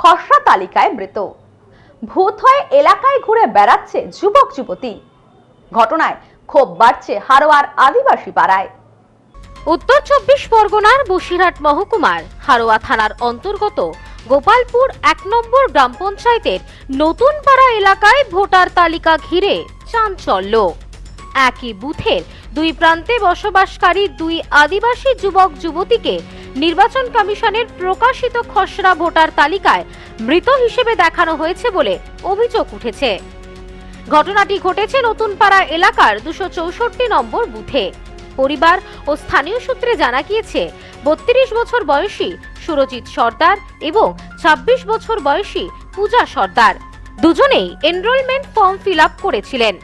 খসড়া তালিকায় মৃত। ভূত হয়ে এলাকায় ঘুরে বেড়াচ্ছে যুবক, যুবতী। ঘটনায় ক্ষোভ বাড়ছে হারোয়ার আদিবাসী পাড়ায়। উত্তর চব্বিশ পরগনার বসিরহাট মহকুমার হারোয়া থানার অন্তর্গত গোপালপুর এক নম্বর গ্রাম পঞ্চায়েতের নতুন পাড়া এলাকায় ভোটার তালিকা ঘিরে চাঞ্চল্য। একই বুথের দুই প্রান্তে বসবাসকারী দুই আদিবাসী যুবক, যুবতীকে নির্বাচন কমিশনের প্রকাশিত খসড়া ভোটার তালিকায় মৃত হিসেবে দেখানো হয়েছে বলে অভিযোগ উঠেছে। ঘটনাটি ঘটেছে নতুন পাড়া এলাকার দুশো চৌষট্টি নম্বর বুথে। পরিবার ও স্থানীয় সূত্রে জানা গিয়েছে, বত্রিশ বছর বয়সী সুরজিৎ সর্দার এবং ২৬ বছর বয়সী পূজা সর্দার। দুজনেই এনরোলমেন্ট ফর্ম ফিল করেছিলেন।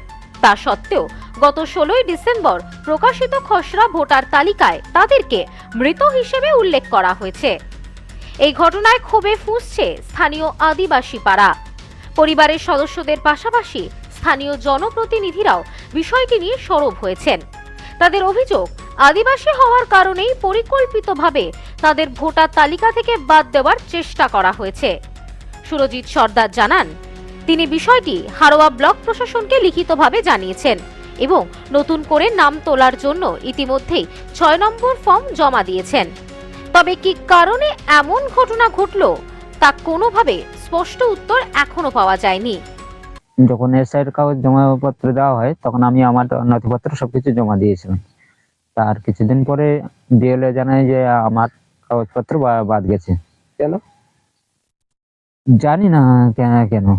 তা সত্ত্বেও গত ষোলোই ডিসেম্বর প্রকাশিত খসড়া ভোটার তালিকায় তাদেরকে মৃত হিসেবে উল্লেখ করা হয়েছে। এই ঘটনায় ক্ষোভে ফুঁসছে স্থানীয় আদিবাসী পাড়া। পরিবারের সদস্যদের পাশাপাশি স্থানীয় জনপ্রতিনিধিরাও বিষয়টি নিয়ে সরব হয়েছেন। তাদের অভিযোগ, আদিবাসী হওয়ার কারণেই পরিকল্পিতভাবে তাদের ভোটার তালিকা থেকে বাদ দেওয়ার চেষ্টা করা হয়েছে। সুরজিৎ সর্দার জানান, তিনি বিষয়টি হারোয়া ব্লক প্রশাসনকে লিখিতভাবে জানিয়েছেন। এবং নতুন করে নাম তোলার জন্য ইতিমধ্যেই ছয় নম্বর ফর্ম জমা দিয়েছেন। তবে কি কারণে এমন ঘটনা ঘটল তা কোনোভাবে স্পষ্ট উত্তর এখনও পাওয়া যায়নি। যখন এসআইয়ের কাগজ জমাপত্র দেওয়া হয় তখন আমি আমার নথিপত্র সবকিছু জমা দিয়েছিলাম। তার কিছুদিন পরে ডিএলএ জানায় যে আমার কাগজপত্র বা- বাদ গেছে। কেন? জানি না কেন কেন।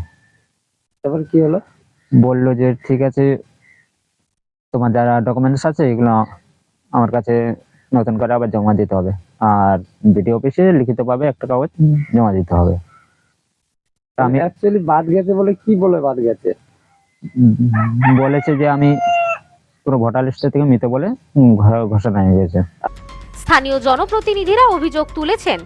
তারপর কি হলো? বলল যে ঠিক আছে তোমার যারা ডকুমেন্টস আছে এগুলো আমার কাছে নতুন করে আবার জমা দিতে হবে। আর বিডিও অফিসে লিখিত লিখিতভাবে একটা কাগজ জমা দিতে হবে। তা আমি অ্যাকচুয়ালি বাদ গেছে বলে কি বলে বাদ গেছে? বলেছে যে আমি পুরো ভোটার লিস্টে থেকে মৃত বলে ঘোষণা হয়ে গেছে। স্থানীয় জনপ্রতিনিধিরা অভিযোগ তুলেছেন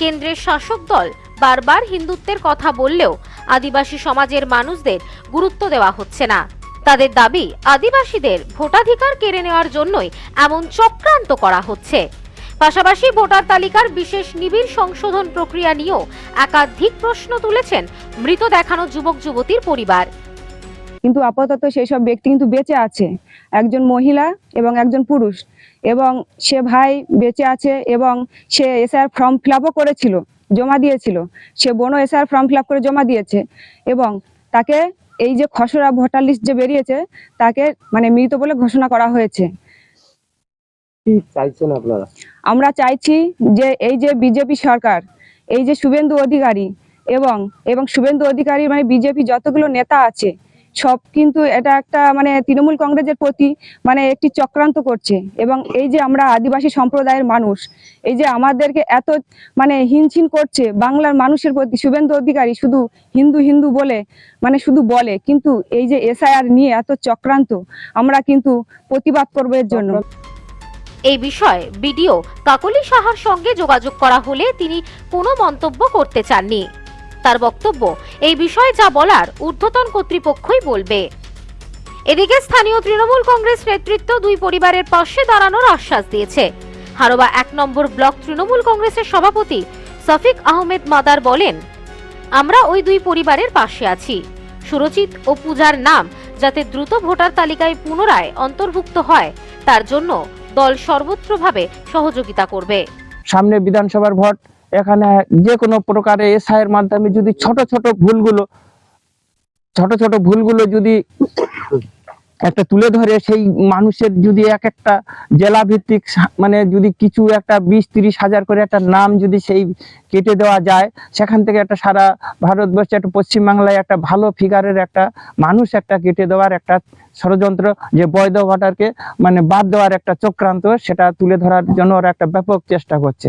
কেন্দ্রের শাসক দল বারবার হিন্দুত্বের কথা বললেও আদিবাসী সমাজের মানুষদের গুরুত্ব দেওয়া হচ্ছে না। তাদের দাবি, আদিবাসীদের ভোটাধিকার কেড়ে নেওয়ার জন্যই এমন চক্রান্ত করা হচ্ছে। পাশাপাশি ভোটার তালিকার বিশেষ নিবিড় সংশোধন প্রক্রিয়া নিয়েও একাধিক প্রশ্ন তুলেছেন মৃত দেখানো যুবক যুবতীর পরিবার। কিন্তু আপাতত সেই সব ব্যক্তি কিন্তু বেঁচে আছে। একজন মহিলা এবং একজন পুরুষ। এবং সে ভাই বেঁচে আছে এবং সে এসআর ফর্ম ফিল করেছিল, জমা দিয়েছিল। সে বোনও এসআর ফর্ম ফিল করে জমা দিয়েছে এবং তাকে এই যে খসড়া ভোটার লিস্ট যে বেরিয়েছে তাকে মানে মৃত বলে ঘোষণা করা হয়েছে। চাইছেন আপনারা? আমরা চাইছি যে এই যে বিজেপি সরকার এই যে শুভেন্দু অধিকারী এবং এবং শুভেন্দু অধিকারী মানে বিজেপি যতগুলো নেতা আছে সব কিন্তু এটা একটা মানে তৃণমূল কংগ্রেসের প্রতি মানে একটি চক্রান্ত করছে। এবং এই যে আমরা আদিবাসী সম্প্রদায়ের মানুষ, এই যে আমাদেরকে এত মানে হিনছিন করছে, বাংলার মানুষের প্রতি শুভেন্দু অধিকারী শুধু হিন্দু হিন্দু বলে মানে শুধু বলে, কিন্তু এই যে এসআইআর নিয়ে এত চক্রান্ত, আমরা কিন্তু প্রতিবাদ করব এর জন্য। এই বিষয়ে বিডিও কাকলি সাহার সঙ্গে যোগাযোগ করা হলে তিনি কোনো মন্তব্য করতে চাননি। তার বক্তব্য, এই বিষয়ে যা বলার ঊর্ধ্বতন কর্তৃপক্ষই বলবে। এদিকে স্থানীয় তৃণমূল কংগ্রেস নেতৃত্ব দুই পরিবারের পাশে দাঁড়ানোর আশ্বাস দিয়েছে। হারোবা এক নম্বর ব্লক তৃণমূল কংগ্রেসের সভাপতি সফিক আহমেদ মাদার বলেন, আমরা ওই দুই পরিবারের পাশে আছি। সুরজিৎ ও পূজার নাম যাতে দ্রুত ভোটার তালিকায় পুনরায় অন্তর্ভুক্ত হয়, তার জন্য দল সর্বত্রভাবে সহযোগিতা করবে। সামনে বিধানসভার ভোট এখানে যে কোনো প্রকারে এসআই এর মাধ্যমে যদি ছোট ছোট ভুলগুলো, ছোট ছোট ভুলগুলো যদি একটা তুলে ধরে, সেই মানুষের যদি এক একটা জেলা ভিত্তিক মানে যদি কিছু একটা বিশ তিরিশ হাজার করে একটা নাম যদি সেই কেটে দেওয়া যায়, সেখান থেকে একটা সারা ভারতবর্ষে, একটা পশ্চিমবাংলায় একটা ভালো ফিগারের একটা মানুষ একটা কেটে দেওয়ার একটা ষড়যন্ত্র, যে বৈধ ভোটারকে মানে বাদ দেওয়ার একটা চক্রান্ত, সেটা তুলে ধরার জন্য ওরা একটা ব্যাপক চেষ্টা করছে।